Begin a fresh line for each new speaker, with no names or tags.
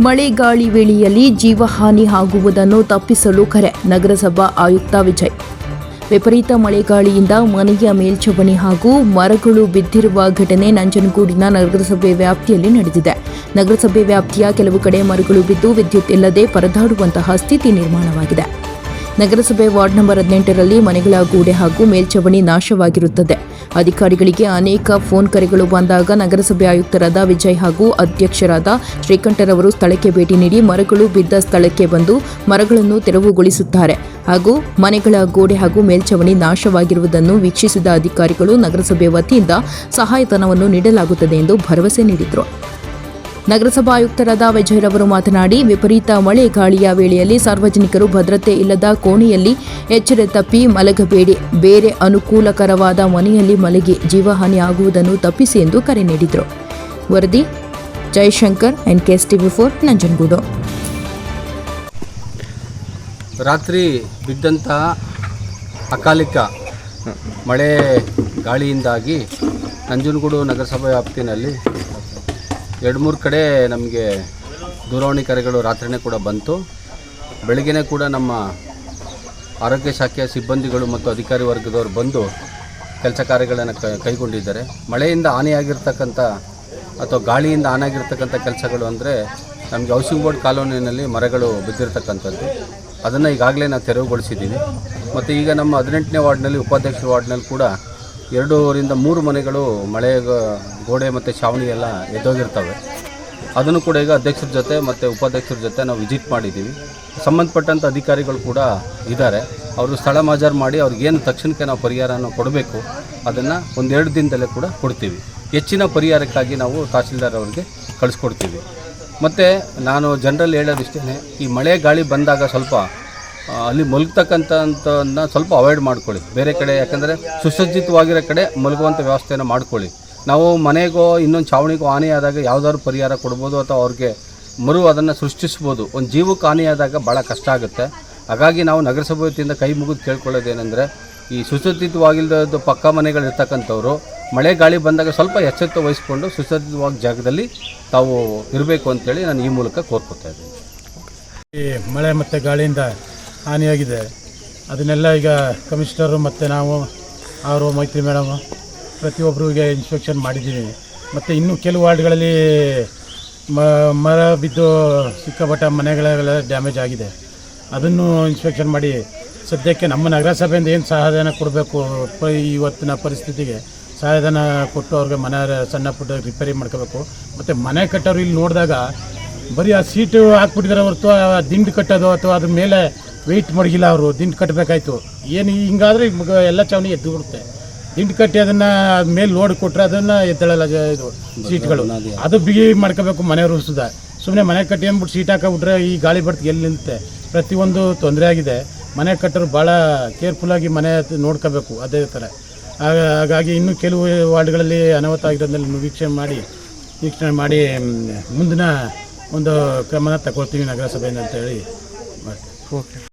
ಮಳೆ ಗಾಳಿ ವೇಳೆಯಲ್ಲಿ ಜೀವಹಾನಿ ಆಗುವುದನ್ನು ತಪ್ಪಿಸಲು ಕರೆ, ನಗರಸಭಾ ಆಯುಕ್ತ ವಿಜಯ್. ವಿಪರೀತ ಮಳೆಗಾಳಿಯಿಂದ ಮನೆಯ ಮೇಲ್ಛಾವಣಿ ಹಾಗೂ ಮರಗಳು ಬಿದ್ದಿರುವ ಘಟನೆ ನಂಜನಗೂಡಿನ ನಗರಸಭೆ ವ್ಯಾಪ್ತಿಯಲ್ಲಿ ನಡೆದಿದೆ. ನಗರಸಭೆ ವ್ಯಾಪ್ತಿಯ ಕೆಲವು ಕಡೆ ಮರಗಳು ಬಿದ್ದು ವಿದ್ಯುತ್ ಇಲ್ಲದೆ ಪರದಾಡುವಂತಹ ಸ್ಥಿತಿ ನಿರ್ಮಾಣವಾಗಿದೆ. ನಗರಸಭೆ ವಾರ್ಡ್ ನಂಬರ್ ಹದಿನೆಂಟರಲ್ಲಿ ಮನೆಗಳ ಗೋಡೆ ಹಾಗೂ ಮೇಲ್ಛಾವಣಿ ನಾಶವಾಗಿರುತ್ತದೆ. ಅಧಿಕಾರಿಗಳಿಗೆ ಅನೇಕ ಫೋನ್ ಕರೆಗಳು ಬಂದಾಗ ನಗರಸಭೆ ಆಯುಕ್ತರಾದ ವಿಜಯ್ ಹಾಗೂ ಅಧ್ಯಕ್ಷರಾದ ಶ್ರೀಕಂಠರವರು ಸ್ಥಳಕ್ಕೆ ಭೇಟಿ ನೀಡಿ ಮರಗಳು ಬಿದ್ದ ಸ್ಥಳಕ್ಕೆ ಬಂದು ಮರಗಳನ್ನು ತೆರವುಗೊಳಿಸುತ್ತಾರೆ ಹಾಗೂ ಮನೆಗಳ ಗೋಡೆ ಹಾಗೂ ಮೇಲ್ಚಾವಣಿ ನಾಶವಾಗಿರುವುದನ್ನು ವೀಕ್ಷಿಸಿದ ಅಧಿಕಾರಿಗಳು ನಗರಸಭೆ ವತಿಯಿಂದ ಸಹಾಯಧನವನ್ನು ನೀಡಲಾಗುತ್ತದೆ ಎಂದು ಭರವಸೆ ನೀಡಿದರು. ನಗರಸಭಾ ಆಯುಕ್ತರಾದ ವಿಜಯರವರು ಮಾತನಾಡಿ, ವಿಪರೀತ ಮಳೆ ಗಾಳಿಯ ವೇಳೆಯಲ್ಲಿ ಸಾರ್ವಜನಿಕರು ಭದ್ರತೆ ಇಲ್ಲದ ಕೋಣೆಯಲ್ಲಿ ಎಚ್ಚರ ತಪ್ಪಿ ಮಲಗಬೇಡಿ. ಬೇರೆ ಅನುಕೂಲಕರವಾದ ಮನೆಯಲ್ಲಿ ಮಲಗಿ ಜೀವಹಾನಿ ಆಗುವುದನ್ನು ತಪ್ಪಿಸಿ ಎಂದು ಕರೆ ನೀಡಿದರು. ವರದಿ ಜಯಶಂಕರ್ ಟಿವಿ ಫೋರ್, ನಂಜನಗೂಡು.
ರಾತ್ರಿ ಬಿದ್ದಂತಹ ಅಕಾಲಿಕ ಮಳೆ ಗಾಳಿಯಿಂದಾಗಿ ನಂಜನಗೂಡು ನಗರಸಭಾ ವ್ಯಾಪ್ತಿನಲ್ಲಿ ಎರಡು ಮೂರು ಕಡೆ ನಮಗೆ ದೂರವಾಣಿ ಕರೆಗಳು ರಾತ್ರಿನೇ ಕೂಡ ಬಂತು. ಬೆಳಗ್ಗೆನೇ ಕೂಡ ನಮ್ಮ ಆರೋಗ್ಯ ಶಾಖೆಯ ಸಿಬ್ಬಂದಿಗಳು ಮತ್ತು ಅಧಿಕಾರಿ ವರ್ಗದವರು ಬಂದು ಕೆಲಸ ಕಾರ್ಯಗಳನ್ನು ಕೈಗೊಂಡಿದ್ದಾರೆ. ಮಳೆಯಿಂದ ಹಾನಿಯಾಗಿರ್ತಕ್ಕಂಥ ಅಥವಾ ಗಾಳಿಯಿಂದ ಹಾನಿಯಾಗಿರ್ತಕ್ಕಂಥ ಕೆಲಸಗಳು ಅಂದರೆ ನಮಗೆ ಹೌಸಿಂಗ್ ಬೋರ್ಡ್ ಕಾಲೋನಿಯಲ್ಲಿ ಮರಗಳು ಬಿದ್ದಿರ್ತಕ್ಕಂಥದ್ದು. ಅದನ್ನು ಈಗಾಗಲೇ ನಾವು ತೆರವುಗೊಳಿಸಿದ್ದೀವಿ ಮತ್ತು ಈಗ ನಮ್ಮ ಹದಿನೆಂಟನೇ ವಾರ್ಡ್ನಲ್ಲಿ, ಉಪಾಧ್ಯಕ್ಷ ವಾರ್ಡ್ನಲ್ಲಿ ಕೂಡ ಎರಡೂವರಿಂದ ಮೂರು ಮನೆಗಳು ಮಳೆ ಗೋಡೆ ಮತ್ತು ಛಾವಣಿ ಎಲ್ಲ ಎದ್ದೋಗಿರ್ತವೆ. ಅದನ್ನು ಕೂಡ ಈಗ ಅಧ್ಯಕ್ಷರ ಜೊತೆ ಮತ್ತು ಉಪಾಧ್ಯಕ್ಷರ ಜೊತೆ ನಾವು ವಿಸಿಟ್ ಮಾಡಿದ್ದೀವಿ. ಸಂಬಂಧಪಟ್ಟಂಥ ಅಧಿಕಾರಿಗಳು ಕೂಡ ಇದ್ದಾರೆ. ಅವರು ಸ್ಥಳ ಮಾಜಾರು ಮಾಡಿ ಅವ್ರಿಗೇನು ತಕ್ಷಣಕ್ಕೆ ನಾವು ಪರಿಹಾರನ ಕೊಡಬೇಕು, ಅದನ್ನು ಒಂದೆರಡು ದಿನದಲ್ಲೇ ಕೂಡ ಕೊಡ್ತೀವಿ. ಹೆಚ್ಚಿನ ಪರಿಹಾರಕ್ಕಾಗಿ ನಾವು ತಹಸೀಲ್ದಾರ್ ಅವರಿಗೆ ಕಳಿಸ್ಕೊಡ್ತೀವಿ. ಮತ್ತು ನಾನು ಜನರಲ್ಲಿ ಹೇಳೋದಿಷ್ಟೇ ಈ ಮಳೆ ಗಾಳಿ ಬಂದಾಗ ಸ್ವಲ್ಪ ಅಲ್ಲಿ ಮಲಗತಕ್ಕಂಥದನ್ನ ಸ್ವಲ್ಪ ಅವಾಯ್ಡ್ ಮಾಡ್ಕೊಳ್ಳಿ. ಬೇರೆ ಕಡೆ ಯಾಕಂದರೆ ಸುಸಜ್ಜಿತವಾಗಿರೋ ಕಡೆ ಮಲಗುವಂಥ ವ್ಯವಸ್ಥೆಯನ್ನು ಮಾಡ್ಕೊಳ್ಳಿ. ನಾವು ಮನೆಗೋ ಇನ್ನೊಂದು ಛಾವಣಿಗೋ ಹಾನಿಯಾದಾಗ ಯಾವುದಾದ್ರು ಪರಿಹಾರ ಕೊಡ್ಬೋದು ಅಥವಾ ಅವ್ರಿಗೆ ಮರು ಅದನ್ನು ಸೃಷ್ಟಿಸ್ಬೋದು. ಒಂದು ಜೀವಕ್ಕೆ ಹಾನಿಯಾದಾಗ ಭಾಳ ಕಷ್ಟ ಆಗುತ್ತೆ. ಹಾಗಾಗಿ ನಾವು ನಗರಸಭೆ ವತಿಯಿಂದ ಕೈ ಮುಗಿದು ಕೇಳ್ಕೊಳ್ಳೋದೇನೆಂದರೆ, ಈ ಸುಸಜ್ಜಿತವಾಗಿಲ್ಲದ ಪಕ್ಕ ಮನೆಗಳಿರ್ತಕ್ಕಂಥವ್ರು ಮಳೆ ಗಾಳಿ ಬಂದಾಗ ಸ್ವಲ್ಪ ಎಚ್ಚೆತ್ತು ವಹಿಸಿಕೊಂಡು ಸುಸಜ್ಜಿತವಾಗಿ ಜಾಗದಲ್ಲಿ ತಾವು ಇರಬೇಕು ಅಂತೇಳಿ ನಾನು ಈ ಮೂಲಕ ಕೋರ್ಕೊತಾ ಇದ್ದೀನಿ.
ಈ ಮಳೆ ಮತ್ತು ಗಾಳಿಯಿಂದ ಹಾನಿಯಾಗಿದೆ. ಅದನ್ನೆಲ್ಲ ಈಗ ಕಮಿಷನರು ಮತ್ತು ನಾವು, ಅವರು ಮೈತ್ರಿ ಮೇಡಮು ಪ್ರತಿಯೊಬ್ಬರಿಗೆ ಇನ್ಸ್ಪೆಕ್ಷನ್ ಮಾಡಿದ್ದೀವಿ. ಮತ್ತು ಇನ್ನೂ ಕೆಲವು ವಾರ್ಡ್ಗಳಲ್ಲಿ ಮರ ಬಿದ್ದು ಸಿಕ್ಕಾಪಟ್ಟ ಮನೆಗಳೆಲ್ಲ ಡ್ಯಾಮೇಜ್ ಆಗಿದೆ. ಅದನ್ನು ಇನ್ಸ್ಪೆಕ್ಷನ್ ಮಾಡಿ, ಸದ್ಯಕ್ಕೆ ನಮ್ಮ ನಗರಸಭೆಯಿಂದ ಏನು ಸಹಾಯಧನ ಕೊಡಬೇಕು ಇವತ್ತಿನ ಪರಿಸ್ಥಿತಿಗೆ ಸಹಾಯಧನ ಕೊಟ್ಟು ಅವ್ರಿಗೆ ಮನೆ ಸಣ್ಣ ಪುಟ್ಟ ರಿಪೇರಿ ಮಾಡ್ಕೋಬೇಕು. ಮತ್ತು ಮನೆ ಕಟ್ಟೋರು ಇಲ್ಲಿ ನೋಡಿದಾಗ ಬರೀ ಆ ಸೀಟು ಹಾಕ್ಬಿಟ್ಟಿದ್ದಾರೆ ಹೊರತು ಆ ದಿಂಡು ಕಟ್ಟೋದು ಅಥವಾ ಅದ್ರ ಮೇಲೆ ವೆಯ್ಟ್ ಮಡಗಿಲ್ಲ ಅವರು, ದಿಂಡು ಕಟ್ಟಬೇಕಾಯ್ತು ಏನು ಹಿಂಗಾದ್ರೆ ಎಲ್ಲ ಚಾವಣಿ ಎದ್ದು ಬಿಡುತ್ತೆ. ದಿಂಡು ಕಟ್ಟಿ ಅದನ್ನು ಮೇಲೆ ಲೋಡ್ ಕೊಟ್ಟರೆ ಅದನ್ನು ಎದ್ದೇಳಲ್ಲ ಇದು ಸೀಟ್ಗಳು ಅದು ಬಿಗಿ ಮಾಡ್ಕೋಬೇಕು ಮನೆಯವರು ಸುದ ಸುಮ್ಮನೆ ಮನೆ ಕಟ್ಟಿ ಅಂದ್ಬಿಟ್ಟು ಸೀಟ್ ಹಾಕಬಿಟ್ರೆ ಈ ಗಾಳಿ ಬರ್ತಿ ಎಲ್ಲಿ ನಿಲ್ಲುತ್ತೆ ಪ್ರತಿಯೊಂದು ತೊಂದರೆ ಆಗಿದೆ. ಮನೆ ಕಟ್ಟರು ಭಾಳ ಕೇರ್ಫುಲ್ಲಾಗಿ ಮನೆ ನೋಡ್ಕೋಬೇಕು ಅದೇ ಥರ. ಹಾಗ- ಹಾಗಾಗಿ ಇನ್ನೂ ಕೆಲವು ವಾರ್ಡ್ಗಳಲ್ಲಿ ಅನಾಹುತ ಆಗಿರೋದ್ರಲ್ಲಿ ವೀಕ್ಷಣೆ ಮಾಡಿ ವೀಕ್ಷಣೆ ಮಾಡಿ ಮುಂದಿನ ಒಂದು ಕ್ರಮನ ತಗೊಳ್ತೀವಿ ನಗರಸಭೆಯಿಂದ ಅಂತ ಹೇಳಿ ಮಾಡ್ತೀವಿ